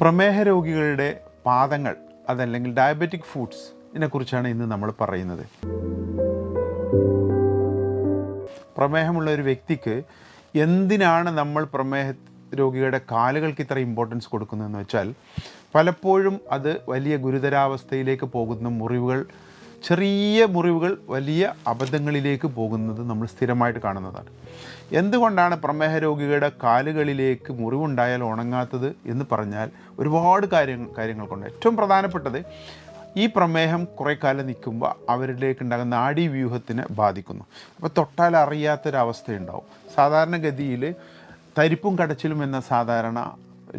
പ്രമേഹ രോഗികളുടെ പാദങ്ങൾ അതല്ലെങ്കിൽ ഡയബറ്റിക് ഫുഡ്സ് ഇതിനെക്കുറിച്ചാണ് ഇന്ന് നമ്മൾ പറയുന്നത്. പ്രമേഹമുള്ള ഒരു വ്യക്തിക്ക് എന്തിനാണ് നമ്മൾ പ്രമേഹ രോഗിയുടെ കാലുകൾക്ക് ഇത്ര ഇമ്പോർട്ടൻസ് കൊടുക്കുന്നതെന്ന് വെച്ചാൽ പലപ്പോഴും അത് വലിയ ഗുരുതരാവസ്ഥയിലേക്ക് പോകുന്ന മുറിവുകൾ ചെറിയ മുറിവുകൾ വലിയ അബദ്ധങ്ങളിലേക്ക് പോകുന്നത് നമ്മൾ സ്ഥിരമായിട്ട് കാണുന്നതാണ്. എന്തുകൊണ്ടാണ് പ്രമേഹ രോഗികളുടെ കാലുകളിലേക്ക് മുറിവുണ്ടായാൽ ഉണങ്ങാത്തത് എന്ന് പറഞ്ഞാൽ ഒരുപാട് കാര്യങ്ങൾ കാര്യങ്ങൾ കൊണ്ട് ഏറ്റവും പ്രധാനപ്പെട്ടത് ഈ പ്രമേഹം കുറേ കാലം നിൽക്കുമ്പോൾ അവരിലേക്ക് ഉണ്ടാകുന്ന നാഡീവ്യൂഹത്തിനെ ബാധിക്കുന്നു. അപ്പോൾ തൊട്ടാൽ അറിയാത്തൊരവസ്ഥയുണ്ടാവും. സാധാരണഗതിയിൽ തരിപ്പും കടച്ചിലും എന്ന സാധാരണ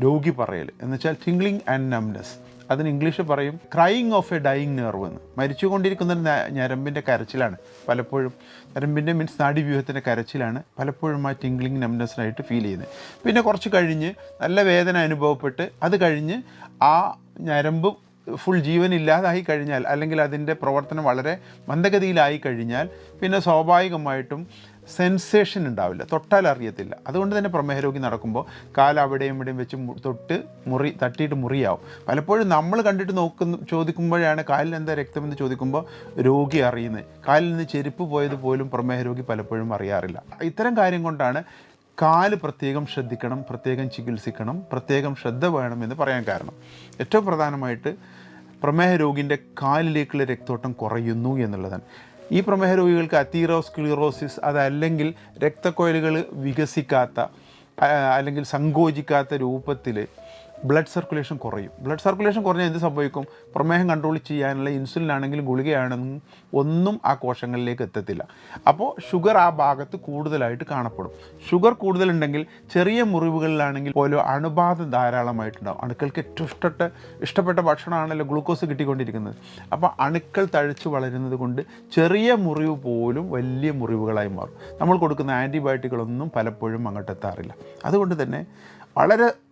രോഗി പറയൽ എന്നുവെച്ചാൽ ടിംഗ്ലിംഗ് ആൻഡ് നംനെസ് അതിന് ഇംഗ്ലീഷ് പറയും crying of a dying nerve എന്ന്. മരിച്ചുകൊണ്ടിരിക്കുന്ന ഞരമ്പിന്റെ കരച്ചിലാണ് പലപ്പോഴും. ഞരമ്പിന്റെ മീൻസ് നാഡീവ്യൂഹത്തിന്റെ കരച്ചിലാണ് പലപ്പോഴും ആ ടിംഗ്ലിംഗ് നംനെസ്സിനായിട്ട് ഫീൽ ചെയ്യുന്നത്. പിന്നെ കുറച്ച് കഴിഞ്ഞ് നല്ല വേദന അനുഭവപ്പെട്ട് അത് കഴിഞ്ഞ് ആ ഞരമ്പ് ഫുൾ ജീവൻ ഇല്ലാതായി കഴിഞ്ഞാൽ അല്ലെങ്കിൽ അതിന്റെ പ്രവർത്തനം വളരെ മന്ദഗതിയിലായി കഴിഞ്ഞാൽ പിന്നെ സ്വാഭാവികമായിട്ടും സെൻസേഷൻ ഉണ്ടാവില്ല. തൊട്ടാൽ അറിയത്തില്ല. അതുകൊണ്ട് തന്നെ പ്രമേഹരോഗി നടക്കുമ്പോൾ കാൽ അവിടെയും ഇവിടെയും വെച്ച് തൊട്ട് മുറി തട്ടിയിട്ട് മുറിയാവും. പലപ്പോഴും നമ്മൾ കണ്ടിട്ട് നോക്കുന്ന ചോദിക്കുമ്പോഴാണ് കാലിൽ എന്താ രക്തമെന്ന് ചോദിക്കുമ്പോൾ രോഗി അറിയുന്നത്. കാലിൽ നിന്ന് ചെരുപ്പ് പോയത് പോലും പ്രമേഹ രോഗി പലപ്പോഴും അറിയാറില്ല. ഇത്തരം കാര്യം കൊണ്ടാണ് കാൽ പ്രത്യേകം ശ്രദ്ധിക്കണം പ്രത്യേകം ചികിത്സിക്കണം പ്രത്യേകം ശ്രദ്ധ വേണമെന്ന് പറയാൻ കാരണം. ഏറ്റവും പ്രധാനമായിട്ട് പ്രമേഹ രോഗിന്റെ കാലിലേക്കുള്ള രക്തോട്ടം കുറയുന്നു എന്നുള്ളതാണ്. ഈ പ്രമേഹ രോഗികൾക്ക് അതീറോസ്ക്ലിറോസിസ് അതല്ലെങ്കിൽ രക്തക്കൊയലുകൾ വികസിക്കാത്ത അല്ലെങ്കിൽ സങ്കോചിക്കാത്ത രൂപത്തിൽ ബ്ലഡ് സർക്കുലേഷൻ കുറയും. ബ്ലഡ് സർക്കുലേഷൻ കുറഞ്ഞാൽ എന്ത് സംഭവിക്കും? പ്രമേഹം കൺട്രോൾ ചെയ്യാനുള്ള ഇൻസുലിൻ ആണെങ്കിലും ഗുളികയാണെന്നും ഒന്നും ആ കോശങ്ങളിലേക്ക് എത്തത്തില്ല. അപ്പോൾ ഷുഗർ ആ ഭാഗത്ത് കൂടുതലായിട്ട് കാണപ്പെടും. ഷുഗർ കൂടുതലുണ്ടെങ്കിൽ ചെറിയ മുറിവുകളിലാണെങ്കിൽ പോലും അണുബാധ ധാരാളമായിട്ടുണ്ടാകും അണുക്കൾക്ക് ഏറ്റവും ഇഷ്ടപ്പെട്ട ഇഷ്ടപ്പെട്ട ഭക്ഷണമാണല്ലോ ഗ്ലൂക്കോസ് കിട്ടിക്കൊണ്ടിരിക്കുന്നത്. അപ്പോൾ അണുക്കൾ തഴച്ച് വളരുന്നത് കൊണ്ട് ചെറിയ മുറിവ് പോലും വലിയ മുറിവുകളായി മാറും. നമ്മൾ കൊടുക്കുന്ന ആന്റിബയോട്ടിക്കുകളൊന്നും പലപ്പോഴും അങ്ങോട്ടെത്താറില്ല. അതുകൊണ്ട് തന്നെ വളരെ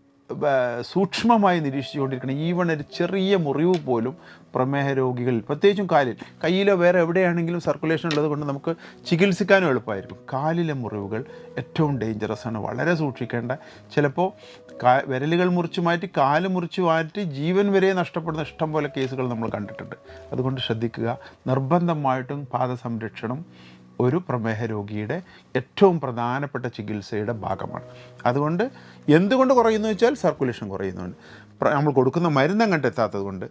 സൂക്ഷ്മമായി നിരീക്ഷിച്ചുകൊണ്ടിരിക്കണം ഈവൺ ഒരു ചെറിയ മുറിവ് പോലും പ്രമേഹ രോഗികളിൽ പ്രത്യേകിച്ചും കാലിൽ. കയ്യിലോ വേറെ എവിടെയാണെങ്കിലും സർക്കുലേഷൻ ഉള്ളത് കൊണ്ട് നമുക്ക് ചികിത്സിക്കാനും എളുപ്പമായിരിക്കും. കാലിലെ മുറിവുകൾ ഏറ്റവും ഡേഞ്ചറസ് ആണ്. വളരെ സൂക്ഷിക്കേണ്ട. ചിലപ്പോൾ വിരലുകൾ മുറിച്ച് മാറ്റി കാൽ മുറിച്ച് മാറ്റി ജീവൻ വരെ നഷ്ടപ്പെടുന്ന ഇഷ്ടം പോലെ കേസുകൾ നമ്മൾ കണ്ടിട്ടുണ്ട്. അതുകൊണ്ട് ശ്രദ്ധിക്കുക. നിർബന്ധമായിട്ടും പാദസംരക്ഷണം ഒരു പ്രമേഹ രോഗിയുടെ ഏറ്റവും പ്രധാനപ്പെട്ട ചികിത്സയുടെ ഭാഗമാണ്. അതുകൊണ്ട് എന്തുകൊണ്ട് കുറയുന്നു വെച്ചാൽ സർക്കുലേഷൻ കുറയുന്നുണ്ട്. നമ്മൾ കൊടുക്കുന്ന മരുന്ന് അങ്ങോട്ട് എത്താത്തത് കൊണ്ട്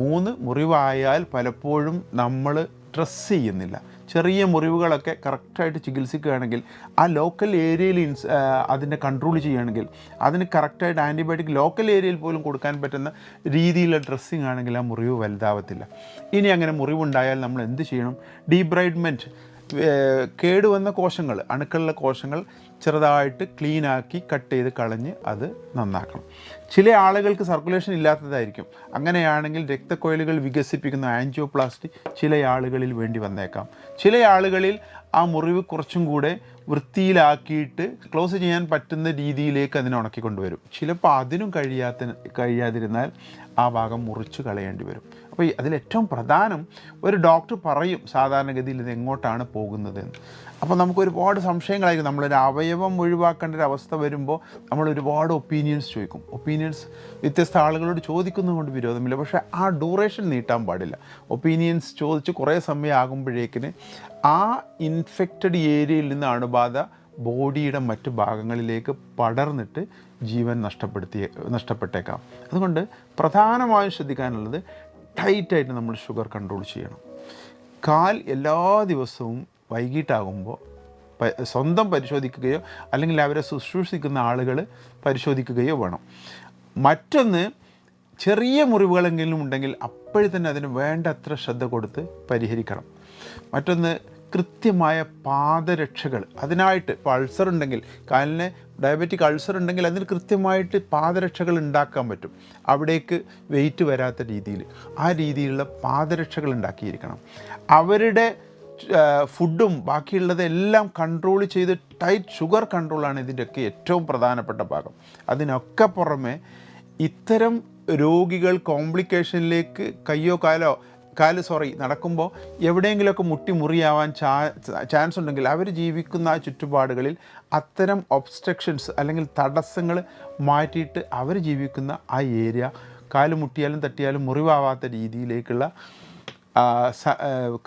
മൂന്ന് മുറിവായാൽ പലപ്പോഴും നമ്മൾ ട്രസ് ചെയ്യുന്നില്ല. ചെറിയ മുറിവുകളൊക്കെ കറക്റ്റായിട്ട് ചികിത്സിക്കുകയാണെങ്കിൽ ആ ലോക്കൽ ഏരിയയിൽ ഇൻസ് അതിനെ കൺട്രോൾ ചെയ്യുകയാണെങ്കിൽ അതിന് കറക്റ്റായിട്ട് ആന്റിബയോട്ടിക് ലോക്കൽ ഏരിയയിൽ പോലും കൊടുക്കാൻ പറ്റുന്ന രീതിയിലുള്ള ഡ്രസ്സിങ് ആണെങ്കിൽ ആ മുറിവ് വലുതാവത്തില്ല. ഇനി അങ്ങനെ മുറിവുണ്ടായാൽ നമ്മൾ എന്ത് ചെയ്യണം? ഡീബ്രൈഡ്മെന്റ് കേടുവന്ന കോശങ്ങൾ അണുക്കളിലെ കോശങ്ങൾ ചെറുതായിട്ട് ക്ലീനാക്കി കട്ട് ചെയ്ത് കളഞ്ഞ് അത് നന്നാക്കണം. ചില ആളുകൾക്ക് സർക്കുലേഷൻ ഇല്ലാത്തതായിരിക്കും. അങ്ങനെയാണെങ്കിൽ രക്തക്കൊയിലുകൾ വികസിപ്പിക്കുന്ന ആൻജിയോപ്ലാസ്റ്റി ചില ആളുകളിൽ വേണ്ടി വന്നേക്കാം. ചില ആളുകളിൽ ആ മുറിവ് കുറച്ചും കൂടെ വൃത്തിയിലാക്കിയിട്ട് ക്ലോസ് ചെയ്യാൻ പറ്റുന്ന രീതിയിലേക്ക് അതിനെ ഉണക്കി കൊണ്ടുവരും. ചിലപ്പോൾ അതിനും കഴിയാത്ത കഴിയാതിരുന്നാൽ ആ ഭാഗം മുറിച്ച് കളയേണ്ടി വരും. അപ്പോൾ അതിലേറ്റവും പ്രധാനം ഒരു ഡോക്ടർ പറയും സാധാരണഗതിയിൽ ഇത് എങ്ങോട്ടാണ് പോകുന്നതെന്ന്. അപ്പോൾ നമുക്ക് ഒരുപാട് സംശയങ്ങളായിരിക്കും. നമ്മളൊരു അവയവം ഒഴിവാക്കേണ്ട ഒരു അവസ്ഥ വരുമ്പോൾ നമ്മൾ ഒരുപാട് ഒപ്പീനിയൻസ് ചോദിക്കും. ഒപ്പീനിയൻസ് വ്യത്യസ്ത ആളുകളോട് ചോദിക്കുന്നതുകൊണ്ട് വിരോധമില്ല. പക്ഷേ ആ ഡ്യൂറേഷൻ നീട്ടാൻ പാടില്ല. ഒപ്പീനിയൻസ് ചോദിച്ച് കുറേ സമയം ആകുമ്പോഴേക്കിന് ആ ഇൻഫെക്റ്റഡ് ഏരിയയിൽ നിന്ന് അണുബാധ ബോഡിയുടെ മറ്റ് ഭാഗങ്ങളിലേക്ക് പടർന്നിട്ട് ജീവൻ നഷ്ടപ്പെടുത്തിയേ നഷ്ടപ്പെട്ടേക്കാം. അതുകൊണ്ട് പ്രധാനമായും ശ്രദ്ധിക്കാനുള്ളത് ടൈറ്റായിട്ട് നമ്മൾ ഷുഗർ കൺട്രോൾ ചെയ്യണം. കാൽ എല്ലാ ദിവസവും വൈകിട്ടാകുമ്പോൾ സ്വന്തം പരിശോധിക്കുകയോ അല്ലെങ്കിൽ അവരെ ശുശ്രൂഷിക്കുന്ന ആളുകൾ പരിശോധിക്കുകയോ വേണം. മറ്റൊന്ന് ചെറിയ മുറിവുകളെങ്കിലും ഉണ്ടെങ്കിൽ അപ്പോഴേ തന്നെ അതിന് വേണ്ടത്ര ശ്രദ്ധ കൊടുത്ത് പരിഹരിക്കണം. മറ്റൊന്ന് കൃത്യമായ പാദരക്ഷകൾ. അതിനായിട്ട് ഇപ്പോൾ അൾസർ ഉണ്ടെങ്കിൽ കാലിന് ഡയബറ്റിക് അൾസർ ഉണ്ടെങ്കിൽ അതിന് കൃത്യമായിട്ട് പാദരക്ഷകൾ ഉണ്ടാക്കാൻ പറ്റും. അവിടേക്ക് വെയിറ്റ് വരാത്ത രീതിയിൽ. ആ രീതിയിലുള്ള പാദരക്ഷകൾ ഉണ്ടാക്കിയിരിക്കണം. അവരുടെ ഫുഡും ബാക്കിയുള്ളതെല്ലാം കൺട്രോൾ ചെയ്ത് ടൈറ്റ് ഷുഗർ കൺട്രോളാണ് ഇതിന്റെയൊക്കെ ഏറ്റവും പ്രധാനപ്പെട്ട ഭാഗം. അതിനൊക്കെ പുറമെ ഇത്തരം രോഗികൾ കോംപ്ലിക്കേഷനിലേക്ക് കയ്യോ കാലോ കാൽ സോറി നടക്കുമ്പോൾ എവിടെയെങ്കിലുമൊക്കെ മുട്ടി മുറിയാവാൻ ചാൻസ് ഉണ്ടെങ്കിൽ അവർ ജീവിക്കുന്ന ആ ചുറ്റുപാടുകളിൽ അത്തരം ഒബ്സ്ട്രക്ഷൻസ് അല്ലെങ്കിൽ തടസ്സങ്ങൾ മാറ്റിയിട്ട് അവർ ജീവിക്കുന്ന ആ ഏരിയ കാൽ മുട്ടിയാലും തട്ടിയാലും മുറിവാവാത്ത രീതിയിലേക്കുള്ള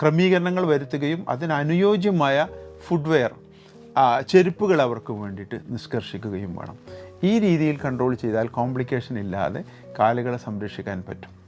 ക്രമീകരണങ്ങൾ വരുത്തുകയും അതിനനുയോജ്യമായ ഫുഡ്വെയർ ചെരുപ്പുകൾ അവർക്ക് വേണ്ടിയിട്ട് നിഷ്കർഷിക്കുകയും വേണം. ഈ രീതിയിൽ കൺട്രോൾ ചെയ്താൽ കോംപ്ലിക്കേഷൻ ഇല്ലാതെ കാലുകളെ സംരക്ഷിക്കാൻ പറ്റും.